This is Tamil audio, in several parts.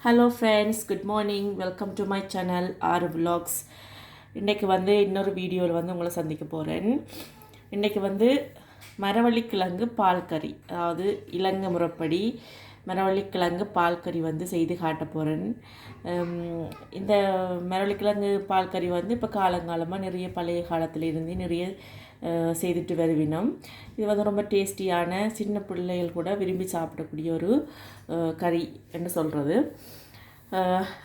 Hello friends good morning welcome to my channel R vlogs இன்றைக்கு வந்து இன்னொரு வீடியோவில் வந்து உங்களை சந்திக்க போகிறேன் இன்றைக்கு வந்து மரவள்ளிக்கிழங்கு பால் கறி அதாவது இலங்கை முறைப்படி மரவள்ளிக்கிழங்கு பால் கறி வந்து செய்து காட்ட போகிறேன் இந்த மரவள்ளிக்கிழங்கு பால் கறி வந்து இப்போ காலங்காலமாக நிறைய பழைய காலத்திலேருந்து நிறைய செய்துட்டு வருவினோம். இது வந்து ரொம்ப டேஸ்டியான சின்ன பிள்ளைகள் கூட விரும்பி சாப்பிடக்கூடிய ஒரு கறி என்று சொல்கிறது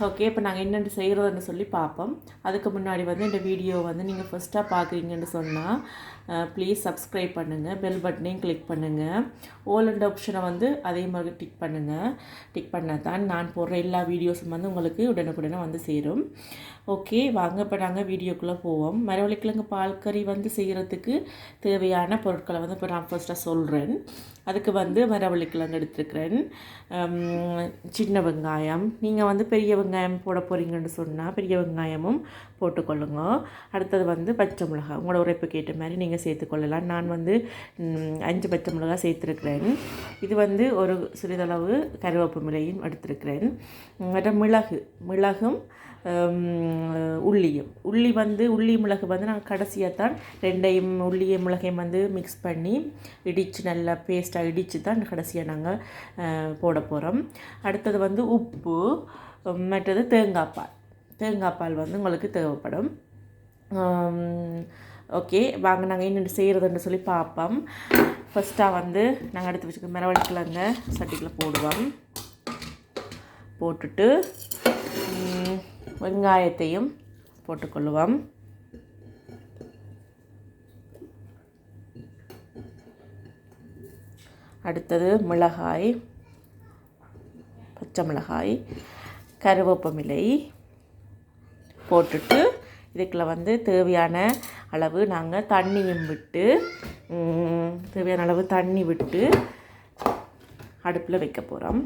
ஓகே இப்போ நாங்கள் என்னென்ன செய்கிறதுன்னு சொல்லி பார்ப்போம் அதுக்கு முன்னாடி வந்து இந்த வீடியோ வந்து நீங்கள் ஃபஸ்ட்டாக பார்க்குறீங்கன்னு சொன்னால் ப்ளீஸ் சப்ஸ்கிரைப் பண்ணுங்கள் பெல் பட்டனையும் கிளிக் பண்ணுங்கள் ஓல் அண்ட் ஆப்ஷனை வந்து அதே மாதிரி டிக் பண்ணுங்கள் டிக் பண்ணால் தான் நான் போடுற எல்லா வீடியோஸும் வந்து உங்களுக்கு உடனுக்குடனே வந்து சேரும். ஓகே வாங்க இப்போ நாங்கள் வீடியோக்குள்ளே போவோம். மரவள்ளிக்கிழங்கு பால் கறி வந்து செய்கிறதுக்கு தேவையான பொருட்களை வந்து இப்போ நான் ஃபஸ்ட்டாக சொல்கிறேன் அதுக்கு வந்து மரவள்ளிக்கிழங்கு எடுத்துருக்கிறேன். சின்ன வெங்காயம். நீங்கள் வந்து வந்து பெரிய வெங்காயம் போட போகிறீங்கன்னு சொன்னால் பெரிய வெங்காயமும் போட்டுக்கொள்ளுங்க. அடுத்தது வந்து பச்சை மிளகாய். உங்களோட உரைப்புக்கு ஏற்ற மாதிரி நீங்கள் சேர்த்துக்கொள்ளலாம் நான் வந்து அஞ்சு பச்சை மிளகாய் சேர்த்துருக்கிறேன். இது வந்து ஒரு சிறிதளவு கருவேப்பமிலையும் எடுத்திருக்கிறேன். மற்ற மிளகு மிளகும் உள்ளியும். உள்ளி வந்து உள்ளி மிளகு வந்து நாங்கள் கடைசியாக தான் ரெண்டையும் உள்ளியும் மிளகையும் வந்து மிக்ஸ் பண்ணி இடித்து நல்லா பேஸ்ட்டாக இடித்து தான் கடைசியாக நாங்கள் போட போகிறோம் அடுத்தது வந்து உப்பு மற்றது தேங்காய் பால். தேங்காய் பால் வந்து உங்களுக்கு தேவைப்படும். ஓகே வாங்க நாங்கள் என்னென்ன செய்கிறதுன்னு சொல்லி பார்ப்போம் ஃபஸ்ட்டாக வந்து நாங்கள் எடுத்து வச்சுக்க மிரவழிக்கலங்க சட்டிக்கில் போடுவோம். போட்டுட்டு வெங்காயத்தையும் போட்டுக்கொள்ளுவோம். அடுத்தது மிளகாய் பச்சை மிளகாய் கருவேப்பமிலை போட்டுட்டு இதுக்குள்ள வந்து தேவையான அளவு நாங்கள் தண்ணியும் விட்டு தேவையான அளவு தண்ணி விட்டு அடுப்பில் வைக்க போகிறோம்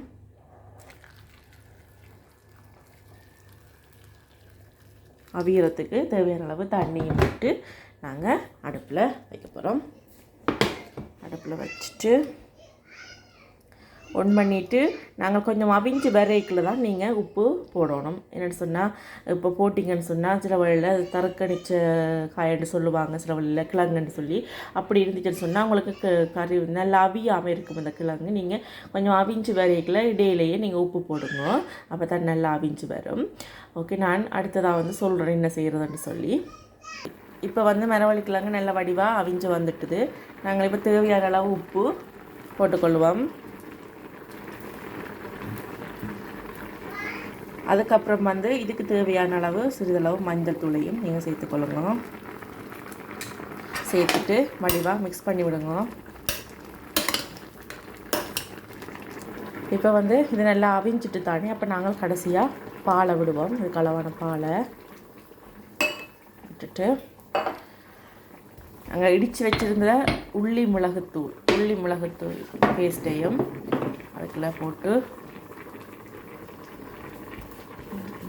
அவியறதுக்கு தேவையான அளவு தண்ணியும் விட்டு நாங்கள் அடுப்பில் வைக்க போகிறோம் அடுப்பில் வச்சுட்டு ஒன் பண்ணிவிட்டு நாங்கள் கொஞ்சம் அவிஞ்சு வரைக்கில் தான் நீங்கள் உப்பு போடணும். என்னென்னு சொன்னால் இப்போ போட்டிங்கன்னு சொன்னால் சில வழியில் அது தரக்கணிச்ச காயன்னு சொல்லுவாங்க சில வழியில் கிழங்குன்னு சொல்லி. அப்படி இருந்துச்சுன்னு சொன்னால் உங்களுக்கு க- கறி நல்லா அவியாமல் இருக்கும் அந்த கிழங்கு. நீங்கள் கொஞ்சம் அவிஞ்சு வரைக்கில் இடையிலேயே நீங்கள் உப்பு போடுங்க. அப்போ தான் நல்லா அவிஞ்சு வரும். ஓகே நான் அடுத்ததாக வந்து சொல்கிறேன் என்ன செய்கிறதுன்னு சொல்லி. இப்போ வந்து மரவள்ளி கிழங்கு நல்ல வடிவாக அவிஞ்சு வந்துட்டுது. நாங்கள் இப்போ தேவையான அளவு உப்பு போட்டுக்கொள்வோம். அதுக்கப்புறம் வந்து இதுக்கு தேவையான அளவு சிறிதளவு மஞ்சள் தூளையும் நீங்கள் சேர்த்துக்கொள்ளுங்க சேர்த்துட்டு வடிவாக மிக்ஸ் பண்ணி விடுங்க. இப்போ வந்து இது நல்லா அவிஞ்சிட்டு தானே அப்போ நாங்கள் கடைசியாக பாலை விடுவோம். இது களவான பாலை. விட்டுட்டு அங்கே இடித்து வச்சுருந்த உள்ளி மிளகுத்தூள் உள்ளி மிளகுத்தூள் பேஸ்ட்டையும் அதுக்குள்ளே போட்டு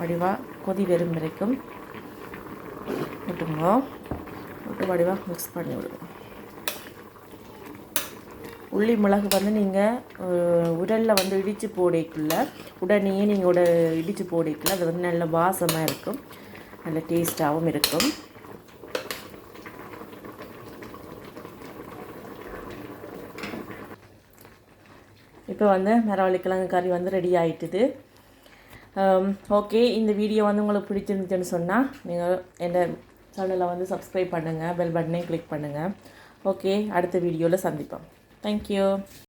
வடிவாக கொதி வெறும் வரைக்கும் விட்டுங்க விட்டு வடிவாக மிக்ஸ் பண்ணி விடுங்க. உள்ளி மிளகு வந்து நீங்கள் உடலில் வந்து இடித்து போடைக்குள்ள உடனே நீங்கள் உட இடித்து போடைக்குள்ள அது வந்து நல்ல வாசமாக இருக்கும். நல்ல டேஸ்ட்டாகவும் இருக்கும். இப்போ வந்து மரவள்ளிக்கிழங்கு கறி வந்து ரெடி ஆகிட்டுது Um, ஓகே இந்த வீடியோ வந்து உங்களுக்கு பிடிச்சிருந்துச்சுன்னு சொன்னால் நீங்கள் என்னோட சேனலை வந்து சப்ஸ்கிரைப் பண்ணுங்கள் பெல் பட்டனையும் கிளிக் பண்ணுங்கள் ஓகே அடுத்த வீடியோவில் சந்திப்போம். தேங்க்யூ